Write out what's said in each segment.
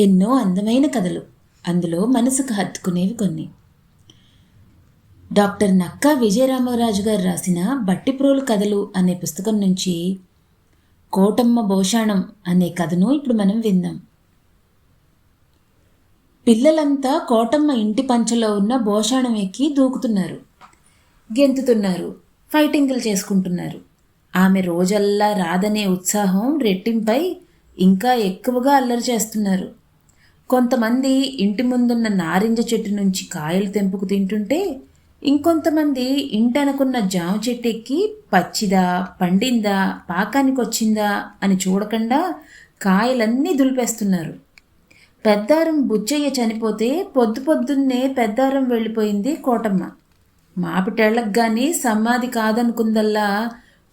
ఎన్నో అందమైన కథలు. అందులో మనసుకు హత్తుకునేవి కొన్ని. డాక్టర్ నక్కా విజయరామరాజు గారు రాసిన బట్టిప్రోలు కథలు అనే పుస్తకం నుంచి కోటమ్మ భోషాణం అనే కథను ఇప్పుడు మనం విందాం. పిల్లలంతా కోటమ్మ ఇంటి పంచలో ఉన్న భోషాణం ఎక్కి దూకుతున్నారు. గెంతుతున్నారు. ఫైటింగులు చేసుకుంటున్నారు. ఆమె రోజల్లా రాదనే ఉత్సాహం రెట్టింపై ఇంకా ఎక్కువగా అల్లరి చేస్తున్నారు. కొంతమంది ఇంటి ముందున్న నారింజ చెట్టు నుంచి కాయలు తెంపుకు తింటుంటే ఇంకొంతమంది ఇంటనుకున్న జామ చెట్టు ఎక్కి పచ్చిదా పండిందా పాకానికి వచ్చిందా అని చూడకుండా కాయలన్నీ దులిపేస్తున్నారు. పెద్దారం బుచ్చయ్య చనిపోతే పొద్దు పొద్దున్నే పెద్దారం వెళ్ళిపోయింది కోటమ్మ. మాపిటేళ్ళకు కానీ సమాధి కాదనుకుందల్లా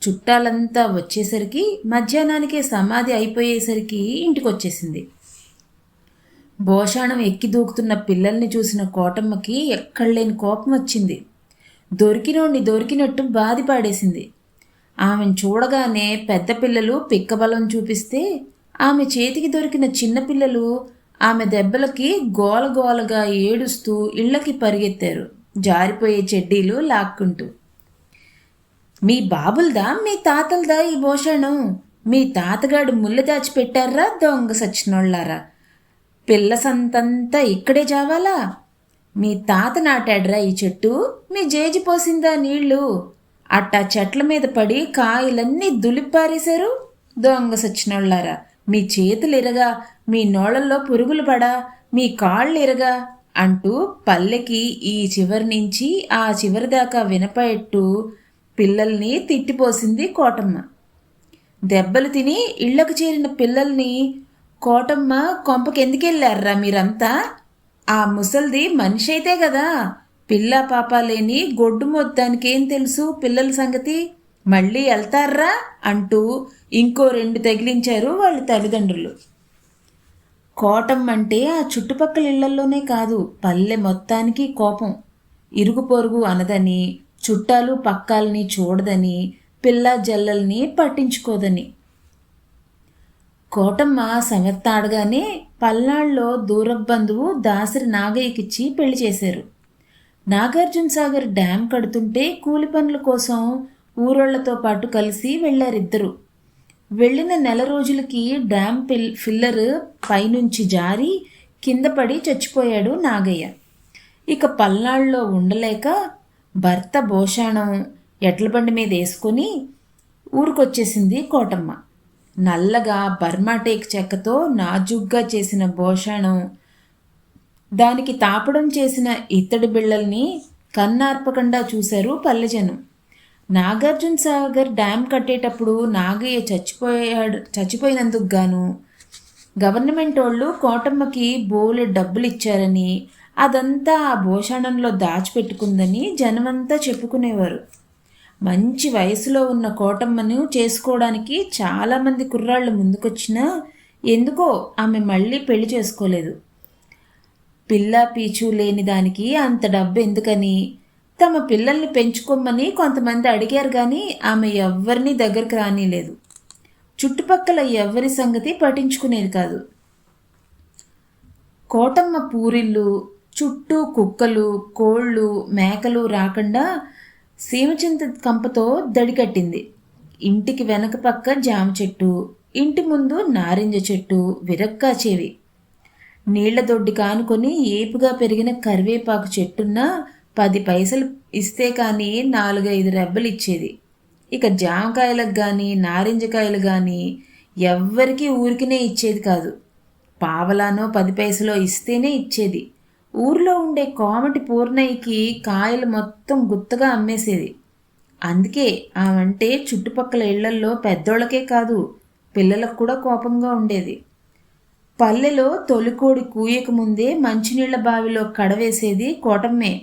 చుట్టాలంతా వచ్చేసరికి మధ్యాహ్నానికే సమాధి అయిపోయేసరికి ఇంటికి వచ్చేసింది భోషాణం ఎక్కి దూకుతున్న పిల్లల్ని చూసిన కోటమ్మకి ఎక్కడలేని కోపం వచ్చింది. దొరికినోడిని దొరికినట్టు బాధిపాడేసింది ఆమెను చూడగానే పెద్ద పిల్లలు పిక్కబలం చూపిస్తే ఆమె చేతికి దొరికిన చిన్నపిల్లలు ఆమె దెబ్బలకి గోలగోలగా ఏడుస్తూ ఇళ్ళకి పరిగెత్తారు జారిపోయే చెడ్డీలు లాక్కుంటూ. మీ బాబులదా? మీ తాతలదా ఈ భోషణం మీ తాతగాడు ముళ్ళు దాచిపెట్టారా దొంగ సచ్చినోళ్ళారా? పిల్ల సంతంతా ఇక్కడే జావాలా? మీ తాత నాటాడ్రా ఈ చెట్టు? మీ జేజి పోసిందా నీళ్ళు? అట్టా చెట్ల మీద పడి కాయలన్నీ దులిపారేశారు దొంగ సచ్చినోళ్ళారా మీ చేతులు ఇరగా మీ నోళ్ళల్లో పురుగులు పడా మీ కాళ్ళు ఇరగా అంటూ పల్లెకి ఈ చివరి నుంచి ఆ చివరి దాకా వినపేట్టు పిల్లల్ని తిట్టిపోసింది కోటమ్మ. దెబ్బలు తిని ఇళ్ళకు చేరిన పిల్లల్ని కోటమ్మ కొంపకెందుకెళ్ళారా మీరంతా? ఆ ముసల్ది మనిషి అయితే కదా పిల్ల పాప లేని గొడ్డు మొత్తానికేం తెలుసు పిల్లల సంగతి? మళ్ళీ వెళ్తారా అంటూ ఇంకో రెండు తగిలించారు వాళ్ళ తల్లిదండ్రులు. కోటమ్మ అంటే ఆ చుట్టుపక్కల ఇళ్ళల్లోనే కాదు పల్లె మొత్తానికి కోపం. ఇరుగు పొరుగు అనదని చుట్టాలు పక్కాలని చూడదని పిల్ల జల్లల్ని పట్టించుకోదని. కోటమ్మ సమర్థాడగానే పల్నాడులో దూరబంధువు దాసరి నాగయ్యకిచ్చి పెళ్ళి చేశారు. నాగార్జున సాగర్ డ్యాం కడుతుంటే కూలి పనుల కోసం ఊరోళ్ళతో పాటు కలిసి వెళ్ళారిద్దరు వెళ్ళిన నెల రోజులకి డ్యాం పిల్ ఫిల్లర్ పైనుంచి జారి కింద పడి చచ్చిపోయాడు నాగయ్య. ఇక పల్నాడులో ఉండలేక భర్త భోషాణం ఎడ్ల బండి మీద వేసుకొని ఊరికొచ్చేసింది కోటమ్మ. నల్లగా బర్మాటేక్ చెక్కతో నాజుగ్గా చేసిన భోషాణం దానికి తాపడం చేసిన ఇత్తడి బిళ్ళల్ని కన్నార్పకుండా చూశారు పల్లెజనం. నాగార్జున సాగర్ డ్యామ్ కట్టేటప్పుడు నాగయ్య చచ్చిపోయాడు చచ్చిపోయినందుకు గాను. గవర్నమెంట్ వాళ్ళు కోటమ్మకి బోలె డబ్బులు ఇచ్చారని అదంతా ఆ భూషణంలో దాచిపెట్టుకుందని జనమంతా చెప్పుకునేవారు. మంచి వయసులో ఉన్న కోటమ్మను చేసుకోవడానికి చాలామంది కుర్రాళ్ళు ముందుకొచ్చినా ఎందుకో ఆమె మళ్ళీ పెళ్ళి చేసుకోలేదు. పిల్ల పీచు లేని దానికి అంత డబ్బు ఎందుకని? తమ పిల్లల్ని పెంచుకోమని కొంతమంది అడిగారు కానీ ఆమె ఎవ్వరినీ దగ్గరికి రానిలేదు. చుట్టుపక్కల ఎవరి సంగతి పట్టించుకునేది కాదు. కోటమ్మ పూరిళ్ళు చుట్టూ కుక్కలు కోళ్ళు మేకలు రాకుండా సీమచింత కంపతో దడికట్టింది ఇంటికి వెనక పక్క జామ చెట్టు ఇంటి ముందు నారింజ చెట్టు విరక్కాచేవి నీళ్ళ దొడ్డి కానుకొని ఏపుగా పెరిగిన కరివేపాకు చెట్టున్నా పది పైసలు ఇస్తే కానీ నాలుగైదు రెబ్బలు ఇచ్చేది. ఇక జామకాయలకు కానీ నారింజకాయలు కానీ ఎవ్వరికీ ఊరికినే ఇచ్చేది కాదు. పావలానో పది పైసలో ఇస్తేనే ఇచ్చేది. ఊర్లో ఉండే కోమటి పూర్ణయ్యకి కాయలు మొత్తం గుత్తగా అమ్మేసేది. అందుకే ఆమంటే చుట్టుపక్కల ఇళ్ళల్లో పెద్దోళ్ళకే కాదు పిల్లలకు కూడా కోపంగా ఉండేది. పల్లెలో తొలికోడి కూయక ముందే మంచినీళ్ళ బావిలో కడవేసేది కోటమ్మే.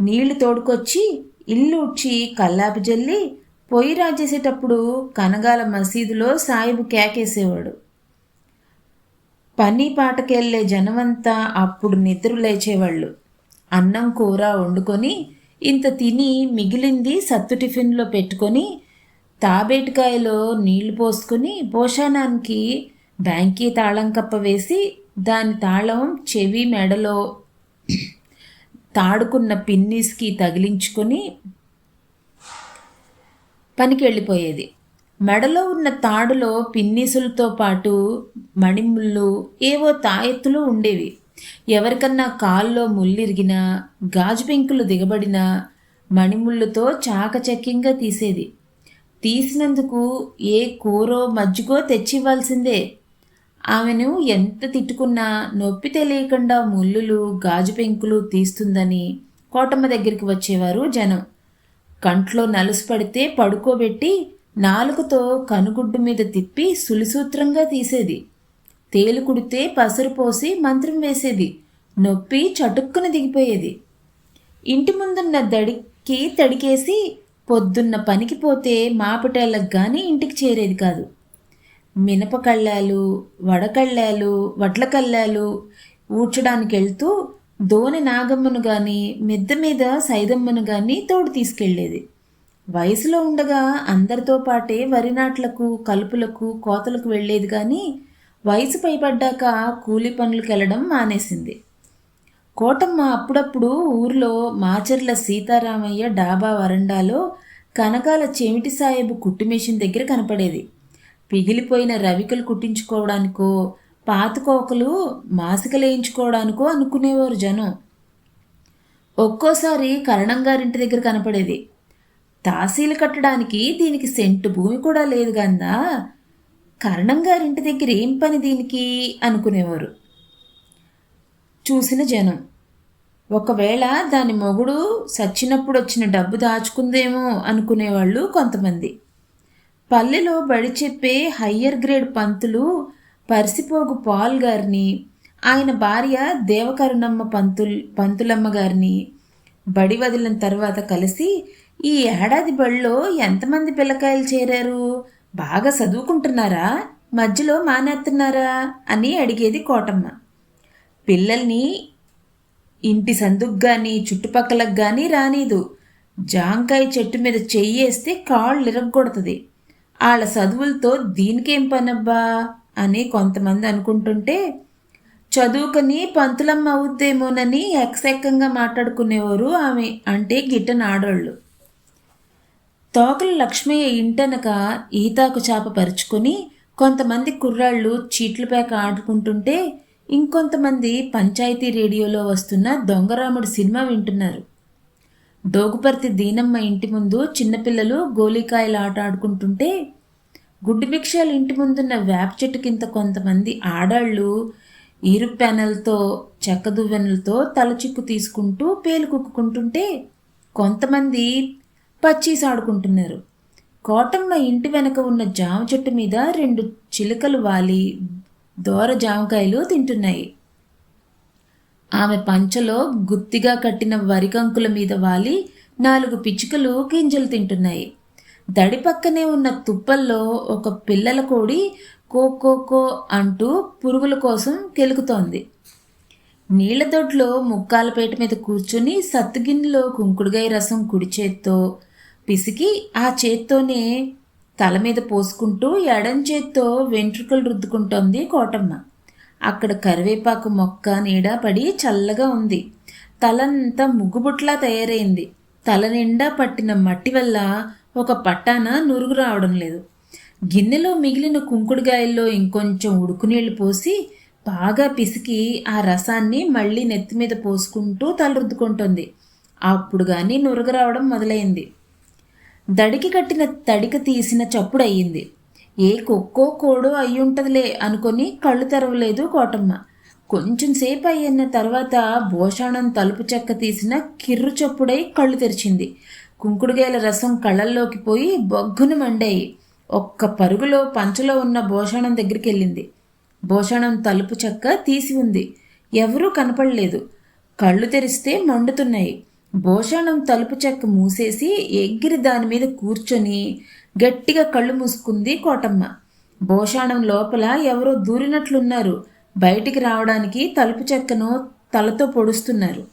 నీళ్ళు తోడుకొచ్చి ఇల్లు ఉడ్చి కల్లాపి జల్లి పొయ్యి రాజేసేటప్పుడు కనగాల మసీదులో సాయిబు కేకేసేవాడు. పని పాటకెళ్ళే జనమంతా అప్పుడు నిద్ర లేచేవాళ్ళు. అన్నం కూర వండుకొని ఇంత తిని మిగిలింది సత్తు టిఫిన్లో పెట్టుకొని తాబేటికాయలో నీళ్ళు పోసుకొని పోషాణానికి బ్యాంకీ తాళం కప్ప వేసి దాని తాళం చెవి మెడలో తాడుకున్న పిన్నీస్కి తగిలించుకొని పనికి వెళ్ళిపోయేది మెడలో ఉన్న తాడులో పిన్నీసులతో పాటు మణిముళ్ళు ఏవో తాయెత్తులు ఉండేవి. ఎవరికన్నా కాల్లో ముల్లిరిగినా గాజు పెంకులు దిగబడినా మణిముళ్ళుతో చాకచక్యంగా తీసేది. తీసినందుకు ఏ కూరో మజ్జిగో తెచ్చివ్వాల్సిందే. ఆమెను ఎంత తిట్టుకున్నా నొప్పి తెలియకుండా ముళ్ళులు గాజు పెంకులు తీస్తుందని కోటమ్మ దగ్గరికి వచ్చేవారు జనం. కంట్లో నలుసు పడితే పడుకోబెట్టి నాలుకతో కనుగుడ్డు మీద తిప్పి సులిసూత్రంగా తీసేది. తేలు కుడితే పసరు పోసి మంత్రం వేసేది. నొప్పి చటుక్కున దిగిపోయేది. ఇంటి ముందున్న దడికి తడికేసి పొద్దున్న పనికి పోతే మాపిటేళ్ళకు కానీ ఇంటికి చేరేది కాదు. మినపకళ్ళాలు వడకళ్ళాలు వడ్లకళ్ళాలు ఊడ్చడానికి వెళ్తూ దోని నాగమ్మను కానీ మిద్ద మీద సైదమ్మను కానీ తోడు తీసుకెళ్ళేది వయసులో ఉండగా అందరితో పాటే వరి నాట్లకు కలుపులకు కోతలకు వెళ్ళేది కానీ వయసు పైపడ్డాక కూలి పనులకు వెళ్ళడం మానేసింది. కోటమ్మ అప్పుడప్పుడు ఊర్లో మాచర్ల సీతారామయ్య డాబా వరండాలో కనకాల చెమిటి సాహెబు కుట్టు మిషన్ దగ్గర కనపడేది. పిగిలిపోయిన రవికలు కుట్టించుకోవడానికో పాతకోకలు మాసికలేయించుకోవడానికో అనుకునేవారు జనం. ఒక్కోసారి కరణంగారింటి దగ్గర కనపడేది. తాసీలు కట్టడానికి దీనికి సెంటు భూమి కూడా లేదు గందా కరణంగారింటి దగ్గర ఏం పని దీనికి? అనుకునేవారు. చూసిన జనం ఒకవేళ దాని మొగుడు సచ్చినప్పుడు వచ్చిన డబ్బు దాచుకుందేమో అనుకునేవాళ్ళు కొంతమంది. పల్లెలో బడి చెప్పే హయ్యర్ గ్రేడ్ పంతులు పరిసిపోగు పాల్ గారిని ఆయన భార్య దేవకరుణమ్మ పంతుల్ పంతులమ్మ గారిని బడి వదిలిన తర్వాత కలిసి ఈ ఏడాది బడిలో ఎంతమంది పిల్లకాయలు చేరారు? బాగా చదువుకుంటున్నారా? మధ్యలో మానేస్తున్నారా అని అడిగేది కోటమ్మ. పిల్లల్ని ఇంటి సందుకు కానీ చుట్టుపక్కలకు కానీ రానీదు. జాంకాయ చెట్టు మీద చెయ్యేస్తే కాళ్ళు ఇరగొడుతుంది వాళ్ళ చదువులతో దీనికేం పనబ్బా? అని కొంతమంది అనుకుంటుంటే చదువుకొని పంతులమ్మ అవుద్దేమోనని ఎక్సెక్కంగా మాట్లాడుకునేవారు ఆమె. అంటే గిట్టనాడోళ్ళు. తోకల లక్ష్మయ్య ఇంటనక ఈతాకు చాప పరుచుకొని కొంతమంది కుర్రాళ్ళు చీట్ల పేక ఆడుకుంటుంటే ఇంకొంతమంది పంచాయతీ రేడియోలో వస్తున్న దొంగరాముడు సినిమా వింటున్నారు. డోగుపర్తి దీనమ్మ ఇంటి ముందు చిన్నపిల్లలు గోలికాయలు ఆట ఆడుకుంటుంటే గుడ్డు భిక్షాల ఇంటి ముందున్న వేప చెట్టు కింద కొంతమంది ఆడాళ్ళు ఈరు పెనలతో చెక్క దువ్వెనలతో తలచిక్కు తీసుకుంటూ పేలు కుక్కుంటుంటే కొంతమంది పచ్చీస్ ఆడుకుంటున్నారు. కోటమ్మ ఇంటి వెనక ఉన్న జామ చెట్టు మీద రెండు చిలుకలు వాలి దోర జామకాయలు తింటున్నాయి. ఆమె పంచలో గుత్తిగా కట్టిన వరికంకుల మీద వాలి నాలుగు పిచ్చుకలు గింజలు తింటున్నాయి. దడి పక్కనే ఉన్న తుప్పల్లో ఒక పిల్లల కోడి కోకోకో అంటూ పురుగుల కోసం కెలుకుతోంది. నీళ్ళ దొడ్లో ముక్కాలపేట మీద కూర్చుని సత్తుగిన్నెలో కుంకుడుగాయ రసం కుడి చేత్తో పిసికి ఆ చేత్తోనే తల మీద పోసుకుంటూ ఎడం చేత్తో వెంట్రుకలు రుద్దుకుంటోంది కోటమ్మ. అక్కడ కరివేపాకు మొక్క నీడ పడి చల్లగా ఉంది. తలంతా ముగ్గుబుట్లా తయారైంది. తల నిండా పట్టిన మట్టి వల్ల ఒక పట్టాన నురుగు రావడం లేదు. గిన్నెలో మిగిలిన కుంకుడుగాయల్లో ఇంకొంచెం ఉడుకునీళ్ళు పోసి బాగా పిసికి ఆ రసాన్ని మళ్ళీ నెత్తి మీద పోసుకుంటూ తల రుద్దుకుంటోంది అప్పుడు కానీ నురుగు రావడం మొదలైంది. దడికి కట్టిన తడిక తీసిన చప్పుడు అయ్యింది. ఏ కుక్కో కోడో అయ్యుంటదిలే అనుకొని కళ్ళు తెరవలేదు కోటమ్మ. కొంచెం సేపు అయిన తర్వాత భోషాణం తలుపు చెక్క తీసిన కిర్రు చప్పుడై కళ్ళు తెరిచింది. కుంకుడుగాయల రసం కళ్ళల్లోకి పోయి బొగ్గును మండాయి. ఒక్క పరుగులో పంచలో ఉన్న భోషాణం దగ్గరికి వెళ్ళింది భోషాణం తలుపు చెక్క తీసి ఉంది. ఎవరూ కనపడలేదు. కళ్ళు తెరిస్తే మండుతున్నాయి. భోషాణం తలుపు చెక్క మూసేసి ఎగిరి దాని మీద కూర్చొని గట్టిగా కళ్ళు మూసుకుంది కోటమ్మ. భోషాణం లోపల ఎవరో దూరినట్లున్నారు. బయటికి రావడానికి తలుపు చెక్కను తలతో పొడుస్తున్నారు.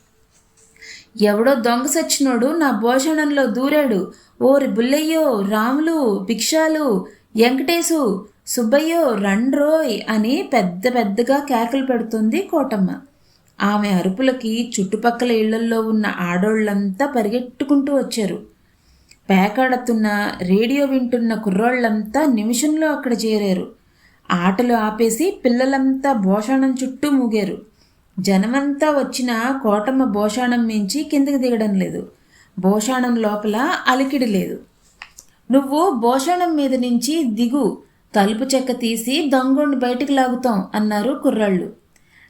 ఎవడో దొంగ సచ్చినోడు నా భోషణంలో దూరాడు. ఓరి బుల్లయ్యో రాములు భిక్షాలు వెంకటేశు సుబ్బయ్యో రండ్రోయ్ అని పెద్ద పెద్దగా కేకలు పెడుతుంది కోటమ్మ. ఆమె అరుపులకి చుట్టుపక్కల ఇళ్ళల్లో ఉన్న ఆడోళ్ళంతా పరిగెట్టుకుంటూ వచ్చారు. పేకాడుతున్న రేడియో వింటున్న కుర్రోళ్ళంతా నిమిషంలో అక్కడ చేరారు. ఆటలు ఆపేసి పిల్లలంతా భోషాణం చుట్టూ మూగారు. జనమంతా వచ్చిన కోటమ్మ భోషాణం మించి కిందకి దిగడం లేదు. భోషాణం లోపల అలికిడి లేదు. నువ్వు భోషాణం మీద నుంచి దిగు తలుపు చెక్క తీసి దొంగోడిని బయటికి లాగుతాం అన్నారు కుర్రాళ్ళు.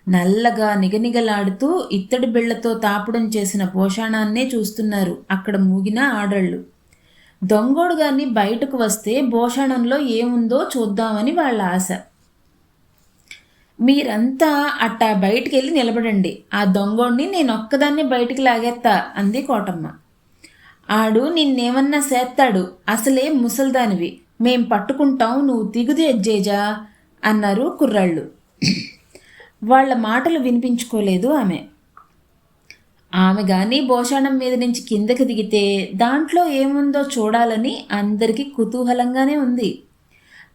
నల్లగా నిగనిగలాడుతూ ఇత్తడి బిళ్ళతో తాపడం చేసిన భోషాణాన్నే చూస్తున్నారు అక్కడ మూగిన ఆడళ్ళు. దొంగోడు గాని బయటకు వస్తే భోషాణంలో ఏముందో చూద్దామని వాళ్ళ ఆశ. మీరంతా అట్టా బయటికి వెళ్ళి నిలబడండి. ఆ దొంగోడిని నేను ఒక్కదాన్ని బయటికి లాగేత్తా అంది కోటమ్మ. ఆడు నిన్నేమన్నా సేత్తాడు. అసలే ముసల్దానివి. మేం పట్టుకుంటాం నువ్వు తిగుది ఎజ్జేజా అన్నారు కుర్రాళ్ళు. వాళ్ళ మాటలు వినిపించుకోలేదు ఆమె. ఆమె కానీ భోషాణం మీద నుంచి కిందకి దిగితే దాంట్లో ఏముందో చూడాలని అందరికీ కుతూహలంగానే ఉంది.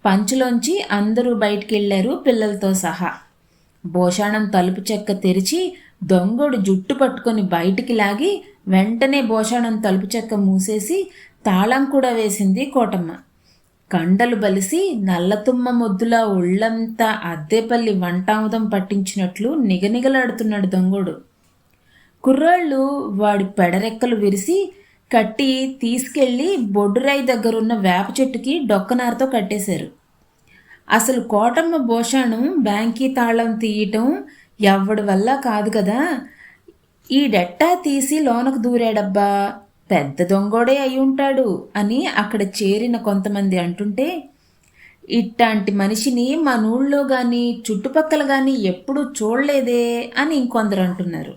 పంచులోంచి అందరూ బయటికి వెళ్ళారు పిల్లలతో సహా. భోషాణం తలుపు చెక్క తెరిచి దొంగడు జుట్టు పట్టుకొని బయటికి లాగి వెంటనే భోషాణం తలుపు చెక్క మూసేసి తాళం కూడా వేసింది కోటమ్మ. కండలు బలిసి నల్లతుమ్మ మొద్దులా ఒళ్ళంతా అద్దెపల్లి వంటాముదం పట్టించినట్లు నిగనిగలాడుతున్నాడు దొంగోడు. కుర్రాళ్ళు వాడి పెడరెక్కలు విరిసి కట్టి తీసుకెళ్ళి బొడ్డురాయి దగ్గరున్న వేప చెట్టుకి డొక్కనారతో కట్టేశారు. అసలు కోటమ్మ భోషాణం బ్యాంకీ తాళం తీయటం ఎవ్వడి వల్ల కాదు కదా? ఈ డెట్టా తీసి లోనకు దూరాడబ్బా. పెద్ద దొంగోడే అయి ఉంటాడు అని అక్కడ చేరిన కొంతమంది అంటుంటే ఇట్లాంటి మనిషిని మన ఊళ్ళో కానీ చుట్టుపక్కల కానీ ఎప్పుడూ చూడలేదే అని ఇంకొందరు అంటున్నారు.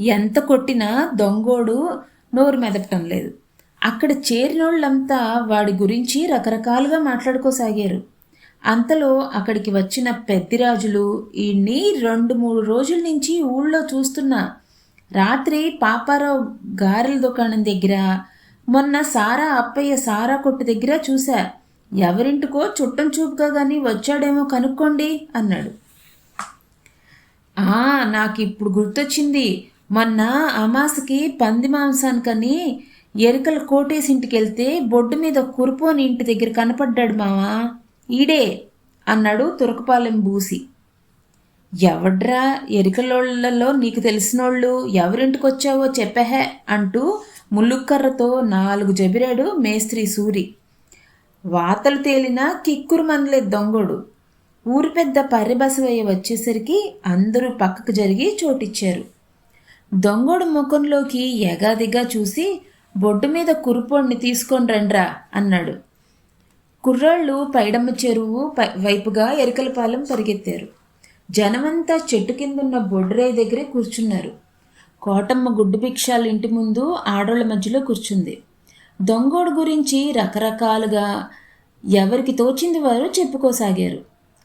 ఎంత కొట్టినా దొంగోడు నోరు మెదపటం లేదు. అక్కడ చేరినోళ్ళంతా వాడి గురించి రకరకాలుగా మాట్లాడుకోసాగారు. అంతలో అక్కడికి వచ్చిన పెద్దిరాజులు ఈయన్ని రెండు మూడు రోజుల నుంచి ఊళ్ళో చూస్తున్నా. రాత్రి పాపారావు గారెల దుకాణం దగ్గర మొన్న సారా అప్పయ్య సారా కొట్టు దగ్గర చూశా. ఎవరింటికో చుట్టం చూపుగా కానీ వచ్చాడేమో కనుక్కోండి అన్నాడు. ఆ నాకు ఇప్పుడు గుర్తొచ్చింది. మొన్న అమాసకి పంది మాంసానికని ఎరికల కోటేసి ఇంటికి వెళ్తే బొడ్డు మీద కురుపోని ఇంటి దగ్గర కనపడ్డాడు మావా. ఈడే అన్నాడు తురకపాలెం బూసి. ఎవడ్రా ఎరికలోళ్ళలో నీకు తెలిసినోళ్ళు ఎవరింటికి వచ్చావో చెప్పహే అంటూ ముల్లుక్కర్రతో నాలుగు జబిరాడు మేస్త్రి సూరి. వాతలు తేలిన కిక్కురు మందలే దొంగడు. ఊరి పెద్ద పరిబసవయ్య వచ్చేసరికి అందరూ పక్కకు జరిగి చోటిచ్చారు. దొంగడు ముఖంలోకి ఎగాదిగా చూసి బొడ్డు మీద కురుపోడిని తీసుకొని రండ్రా అన్నాడు. కుర్రాళ్ళు పైడమ్మ చెరువు వైపుగా ఎరికలపాలెం పరిగెత్తారు. జనమంతా చెట్టు కిందున్న బొడ్రై దగ్గరే కూర్చున్నారు. కోటమ్మ గుడ్డు భిక్షాల ఇంటి ముందు ఆడోళ్ళ మధ్యలో కూర్చుంది. దొంగోడు గురించి రకరకాలుగా ఎవరికి తోచింది వారు చెప్పుకోసాగారు.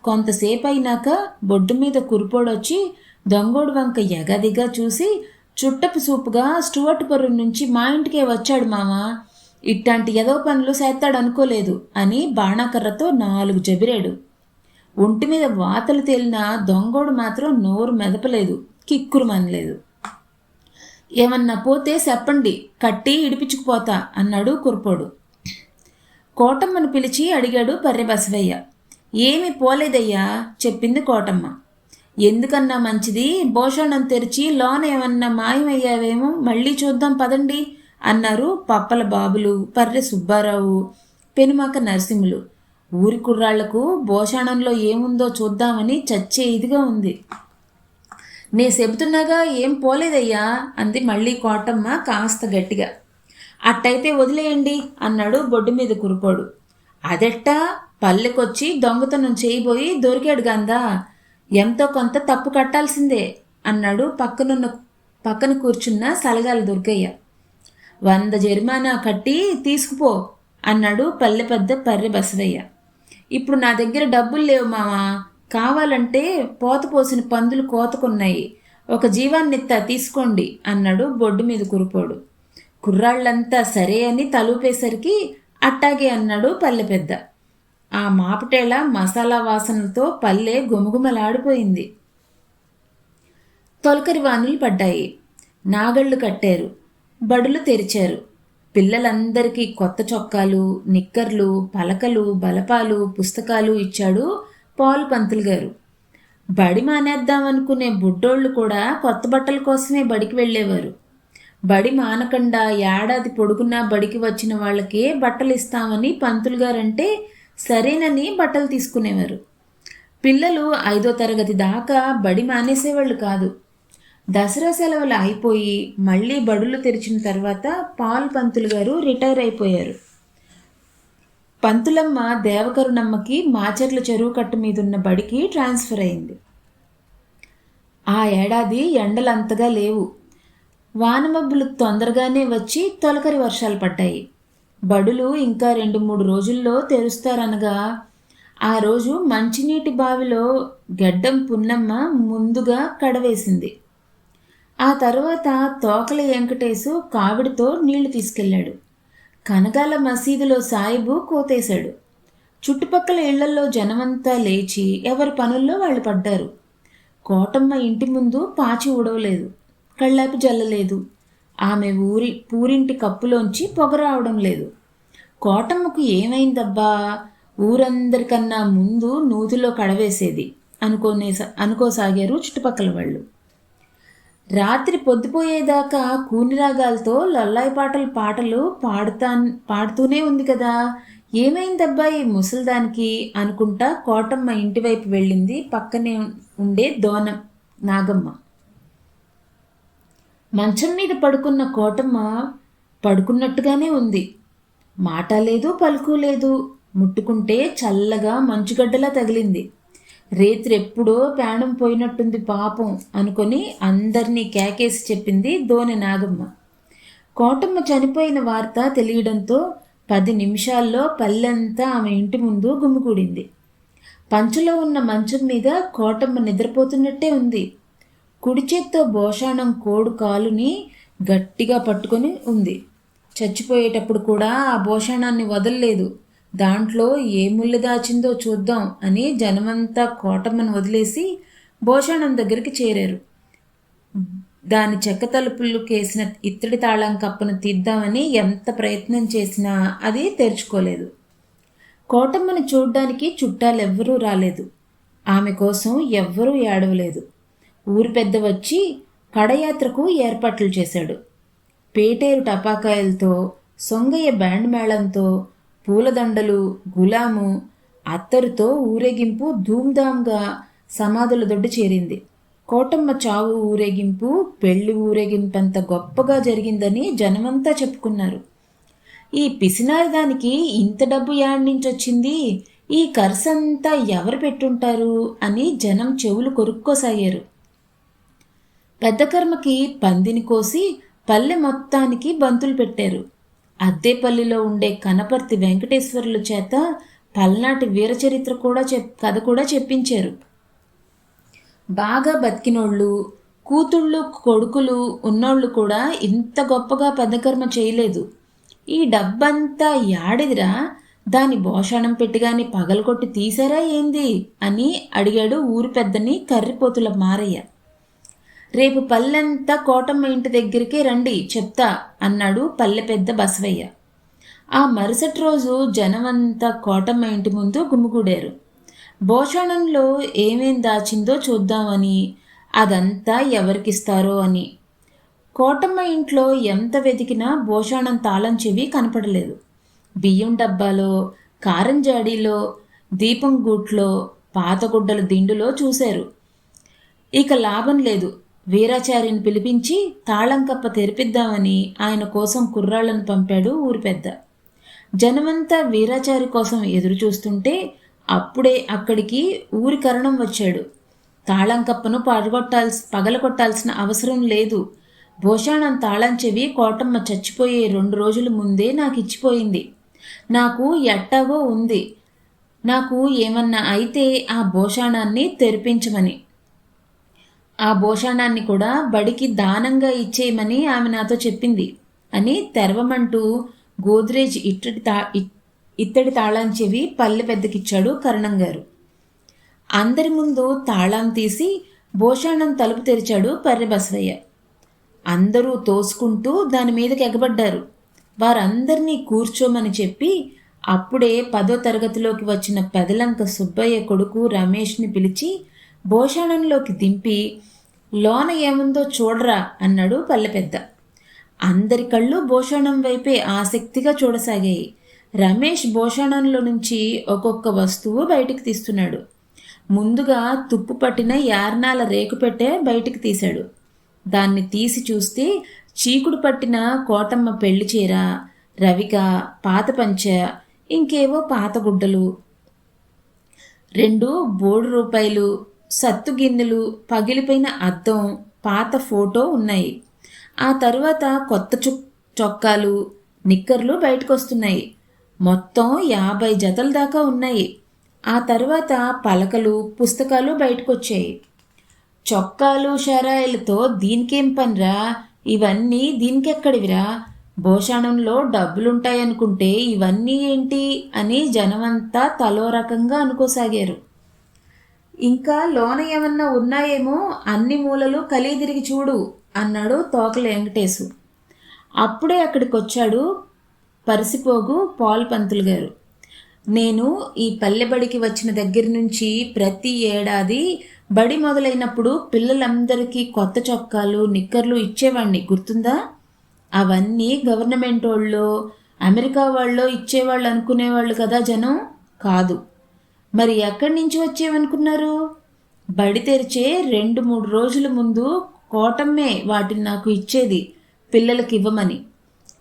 కొంతసేపు అయినాక బొడ్డు మీద కురిపోడొచ్చి దొంగోడు వంక ఎగదిగా చూసి చుట్టపు సూపుగా స్టువర్ట్పురం నుంచి మా ఇంటికే వచ్చాడు మామ ఇట్లాంటి ఏదో పనులు చేస్తాడు అనుకోలేదు అని బాణాకర్రతో నాలుగు జబిరాడు. ఒంటి మీద వాతలు తేలిన దొంగోడు మాత్రం నోరు మెదపలేదు కిక్కురు మనలేదు. ఏమన్నా పోతే చెప్పండి కట్టి ఇడిపించుకుపోతా అన్నాడు కుర్పోడు కోటమ్మను పిలిచి అడిగాడు పర్రె బసవయ్య. ఏమి పోలేదయ్యా చెప్పింది కోటమ్మ. ఎందుకన్నా మంచిది భోషణం తెరిచి లోన ఏమన్నా మాయమయ్యావేమో మళ్ళీ చూద్దాం పదండి అన్నారు పప్పల బాబులు పర్రె సుబ్బారావు పెనుమాక నరసింహులు. ఊరి కుర్రాళ్ళకు భోషాణంలో ఏముందో చూద్దామని చచ్చే ఇదిగా ఉంది. నే చెబుతున్నాగా ఏం పోలేదయ్యా అంది మళ్ళీ కోటమ్మ కాస్త గట్టిగా. అట్టయితే వదిలేయండి అన్నాడు బొడ్డు మీద కురుపోడు. అదెట్టా? పల్లెకొచ్చి దొంగతనం చేయబోయి దొరికాడు గందా? ఎంతో కొంత తప్పు కట్టాల్సిందే అన్నాడు పక్కనున్న పక్కన కూర్చున్న సలగాల దుర్గయ్య. వంద జరిమానా కట్టి తీసుకుపో అన్నాడు పల్లె పెద్ద పర్రె బసవయ్య. ఇప్పుడు నా దగ్గర డబ్బులు లేవు మావా. కావాలంటే పోత పోసిన పందులు కోతకున్నాయి. ఒక జీవాన్నిత్త తీసుకోండి అన్నాడు బొడ్డు మీద కురుపోడు. కుర్రాళ్ళంతా సరే అని తలూపేసరికి అట్టాగే అన్నాడు పల్లె పెద్ద ఆ మాపటేళ మసాలా వాసనలతో పల్లె గుమగుమలాడిపోయింది తొలకరి వానులు పడ్డాయి. నాగళ్ళు కట్టారు. బడులు తెరిచారు. పిల్లలందరికీ కొత్త చొక్కాలు నిక్కర్లు పలకలు బలపాలు పుస్తకాలు ఇచ్చాడు పాలు పంతులు గారు. బడి మానేద్దామనుకునే బుడ్డోళ్ళు కూడా కొత్త బట్టల కోసమే బడికి వెళ్ళేవారు. బడి మానకుండా ఏడాది పొడుగునా బడికి వచ్చిన వాళ్ళకే బట్టలు ఇస్తామని పంతులు గారంటే సరేనని బట్టలు తీసుకునేవారు. పిల్లలు ఐదో తరగతి దాకా బడి మానేసేవాళ్ళు కాదు. దసరా సెలవులు అయిపోయి మళ్ళీ బడులు తెరిచిన తర్వాత పాల్ పంతులు గారు రిటైర్ అయిపోయారు. పంతులమ్మ దేవకరుణమ్మకి మాచర్ల చెరువు కట్టు మీద ఉన్న బడికి ట్రాన్స్ఫర్ అయింది. ఆ ఏడాది ఎండలు అంతగా లేవు. వానమబ్బులు తొందరగానే వచ్చి తొలకరి వర్షాలు పడ్డాయి. బడులు ఇంకా రెండు మూడు రోజుల్లో తెరుస్తారనగా ఆ రోజు మంచినీటి బావిలో గెడ్డం పున్నమ్మ ముందుగా కడవేసింది. ఆ తర్వాత తోకల వెంకటేశు కావిడితో నీళ్ళు తీసుకెళ్ళాడు. కనకాల మసీదులో సాయిబు కోతేశాడు. చుట్టుపక్కల ఇళ్ళల్లో జనమంతా లేచి ఎవరి పనుల్లో వాళ్ళు పడ్డారు. కోటమ్మ ఇంటి ముందు పాచి ఊడవలేదు. కళ్ళాపి జల్లలేదు. ఆమె ఊరి పూరింటి కప్పులోంచి పొగ రావడం లేదు. కోటమ్మకు ఏమైందబ్బా? ఊరందరికన్నా ముందు నూతిలో కడవేసేది అనుకోనే అనుకోసాగారు చుట్టుపక్కల వాళ్ళు. రాత్రి పొద్దుపోయేదాకా కూనిరాగాలతో లొల్లాయి పాటలు పాటలు పాడుతా పాడుతూనే ఉంది కదా. ఏమైందబ్బాయి ముసల్దానికి? అనుకుంటా కోటమ్మ ఇంటివైపు వెళ్ళింది. పక్కనే ఉండే దోనం నాగమ్మ. మంచం మీద పడుకున్న కోటమ్మ పడుకున్నట్టుగానే ఉంది. మాట లేదు పలుకు లేదు. ముట్టుకుంటే చల్లగా మంచుగడ్డలా తగిలింది. రేత్రెప్పుడో ప్రాణం పోయినట్టుంది పాపం అనుకొని అందరినీ కేకేసి చెప్పింది ధోని నాగమ్మ. కోటమ్మ చనిపోయిన వార్త తెలియడంతో పది నిమిషాల్లో పల్లెంతా ఆమె ఇంటి ముందు గుమికూడింది పంచులో ఉన్న మంచం మీద కోటమ్మ నిద్రపోతున్నట్టే ఉంది. కుడి చేత్తో భోషాణం కోడు కాలుని గట్టిగా పట్టుకొని ఉంది. చచ్చిపోయేటప్పుడు కూడా ఆ భోషాణాన్ని వదలలేదు. దాంట్లో ఏ ముళ్ళు దాచిందో చూద్దాం అని జనమంతా కోటమ్మను వదిలేసి భోషణం దగ్గరికి చేరారు. దాని చెక్క తలుపులు కేసిన ఇత్తడి తాళం కప్పను తీద్దామని ఎంత ప్రయత్నం చేసినా అది తెరుచుకోలేదు. కోటమ్మను చూడ్డానికి చుట్టాలెవ్వరూ రాలేదు. ఆమె కోసం ఎవ్వరూ ఏడవలేదు. ఊరి పెద్ద వచ్చి కడయాత్రకు ఏర్పాట్లు చేశాడు. పేటేరు టపాకాయలతో సొంగయ్య బ్యాండ్ మేళంతో పూలదండలు గులాము అత్తరుతో ఊరేగింపు ధూమ్ధామ్గా సమాధుల దొడ్డు చేరింది. కోటమ్మ చావు ఊరేగింపు పెళ్ళి ఊరేగింపంత గొప్పగా జరిగిందని జనమంతా చెప్పుకున్నారు. ఈ పిసినారిదానికి ఇంత డబ్బు వచ్చింది ఈ ఖర్చంతా ఎవరు పెట్టుంటారు అని జనం చెవులు కొరుక్కోసాగారు. పెద్ద కర్మకి పందిని కోసి పల్లె మొత్తానికి బంతులు పెట్టారు. అద్దేపల్లిలో ఉండే కనపర్తి వెంకటేశ్వరుల చేత పల్నాటి వీరచరిత్ర కూడా చెప్ కథ కూడా చెప్పించారు. బాగా బతికినోళ్ళు కూతుళ్ళు కొడుకులు ఉన్నోళ్ళు కూడా ఇంత గొప్పగా పెద్దకర్మ చేయలేదు. ఈ డబ్బంతా యాడిదిరా? దాని భోషణం పెట్టిగాని పగలగొట్టి తీసారా ఏంది? అని అడిగాడు ఊరి పెద్దని కర్రిపోతుల మారయ్య. రేపు పల్లెంతా కోటమ్మ ఇంటి దగ్గరికే రండి చెప్తా అన్నాడు పల్లె పెద్ద బసవయ్య. ఆ మరుసటి రోజు జనమంతా కోటమ్మ ఇంటి ముందు గుమ్ముగూడారు భోషణంలో ఏమేం దాచిందో చూద్దామని అదంతా ఎవరికిస్తారో అని. కోటమ్మ ఇంట్లో ఎంత వెతికినా భోషాణం తాళం చెవి కనపడలేదు. బియ్యం డబ్బాలో కారం జాడీలో దీపం గూట్లో పాతగుడ్డల దిండులో చూశారు. ఇక లాభం లేదు. వీరాచారిని పిలిపించి తాళం కప్ప తెరిపిద్దామని ఆయన కోసం కుర్రాళ్ళను పంపాడు ఊరి పెద్ద. జనమంతా వీరాచారి కోసం ఎదురు చూస్తుంటే అప్పుడే అక్కడికి ఊరి కరణం వచ్చాడు. తాళం కప్పను పడగొట్టాల్సి పగలగొట్టాల్సిన అవసరం లేదు. భోషాణం తాళం చెవి కోటమ్మ చచ్చిపోయే రెండు రోజుల ముందే నాకు ఇచ్చిపోయింది నాకు ఎట్టాగో ఉంది. నాకు ఏమన్నా అయితే ఆ భోషాణాన్ని తెరిపించమని. ఆ భోషాణాన్ని కూడా బడికి దానంగా ఇచ్చేయమని ఆమె నాతో చెప్పింది. అని తెరవమంటూ గోద్రేజ్ ఇత్తడి తా ఇత్తడి తాళం చెవి పల్లె పెద్దకిచ్చాడు కరణం గారు. అందరి ముందు తాళం తీసి భోషాణం తలుపు తెరిచాడు పర్రె బసవయ్య. అందరూ తోసుకుంటూ దాని మీదకి ఎగబడ్డారు. వారందరినీ కూర్చోమని చెప్పి అప్పుడే పదో తరగతిలోకి వచ్చిన పెదలంక సుబ్బయ్య కొడుకు రమేష్ని పిలిచి భోషాణంలోకి దింపి లోన ఏముందో చూడరా అన్నాడు పల్లె పెద్ద అందరి కళ్ళు భోషణం వైపే ఆసక్తిగా చూడసాగాయి. రమేష్ భోషాణంలో నుంచి ఒక్కొక్క వస్తువు బయటికి తీస్తున్నాడు. ముందుగా తుప్పు పట్టిన యార్నాల రేకు పెట్టే బయటికి తీశాడు. దాన్ని తీసి చూస్తే చీకుడు పట్టిన కోటమ్మ పెళ్ళి చీర రవిక పాత పంచ ఇంకేవో పాత గుడ్డలు రెండు బోడు రూపాయలు సత్తు గిన్నెలు పగిలిపోయిన అద్దం పాత ఫోటో ఉన్నాయి. ఆ తరువాత కొత్త చొ చొక్కాలు నిక్కర్లు బయటకొస్తున్నాయి. మొత్తం యాభై జతల దాకా ఉన్నాయి. ఆ తర్వాత పలకలు పుస్తకాలు బయటకొచ్చాయి. చొక్కాలు షరాయిలతో దీనికేం పనిరా? ఇవన్నీ దీనికెక్కడివిరా? భోషాణంలో డబ్బులుంటాయనుకుంటే ఇవన్నీ ఏంటి? అని జనమంతా తలో రకంగా అనుకోసాగారు. ఇంకా లోన ఏమన్నా ఉన్నాయేమో అన్ని మూలలు కలిదిరిగి చూడు అన్నాడు తోకల వెంకటేశు. అప్పుడే అక్కడికి వచ్చాడు పరిసిపోగు పాల్ పంతులు గారు. నేను ఈ పల్లెబడికి వచ్చిన దగ్గర నుంచి ప్రతి ఏడాది బడి మొదలైనప్పుడు పిల్లలందరికీ కొత్త చొక్కాలు నిక్కర్లు ఇచ్చేవాడిని గుర్తుందా? అవన్నీ గవర్నమెంట్ వాళ్ళు అమెరికా వాళ్ళు ఇచ్చేవాళ్ళు అనుకునేవాళ్ళు కదా జనం? కాదు. మరి ఎక్కడి నుంచి వచ్చేవనుకున్నారు? బడి తెరిచే రెండు మూడు రోజుల ముందు కోటమ్మే వాటిని నాకు ఇచ్చేది పిల్లలకి ఇవ్వమని.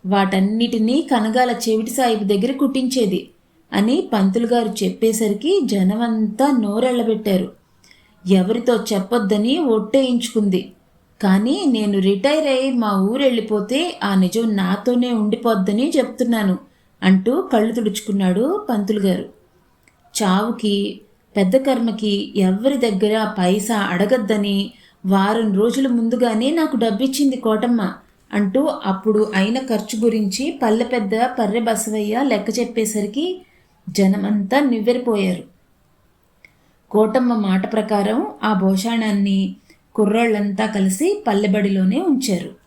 వాటన్నిటినీ కనగాల చెవిటి సాయిబు దగ్గర కుట్టించేది అని పంతులు గారు చెప్పేసరికి జనమంతా నోరెళ్ళబెట్టారు. ఎవరితో చెప్పొద్దని ఒట్టేయించుకుంది. కానీ నేను రిటైర్ అయి మా ఊరు వెళ్ళిపోతే ఆ నిజం నాతోనే ఉండిపోద్దని చెప్తున్నాను అంటూ కళ్ళు తుడుచుకున్నాడు పంతులు గారు. చావుకి పెద్ద కర్మకి ఎవరి దగ్గర పైసా అడగద్దని వారం రోజుల ముందుగానే నాకు డబ్బిచ్చింది కోటమ్మ అంటూ అప్పుడు అయిన ఖర్చు గురించి పల్లె పెద్ద పర్రె బసవయ్య లెక్క చెప్పేసరికి జనమంతా నివ్వెరిపోయారు. కోటమ్మ మాట ప్రకారం ఆ భోషాణాన్ని కుర్రాళ్ళంతా కలిసి పల్లెబడిలోనే ఉంచారు.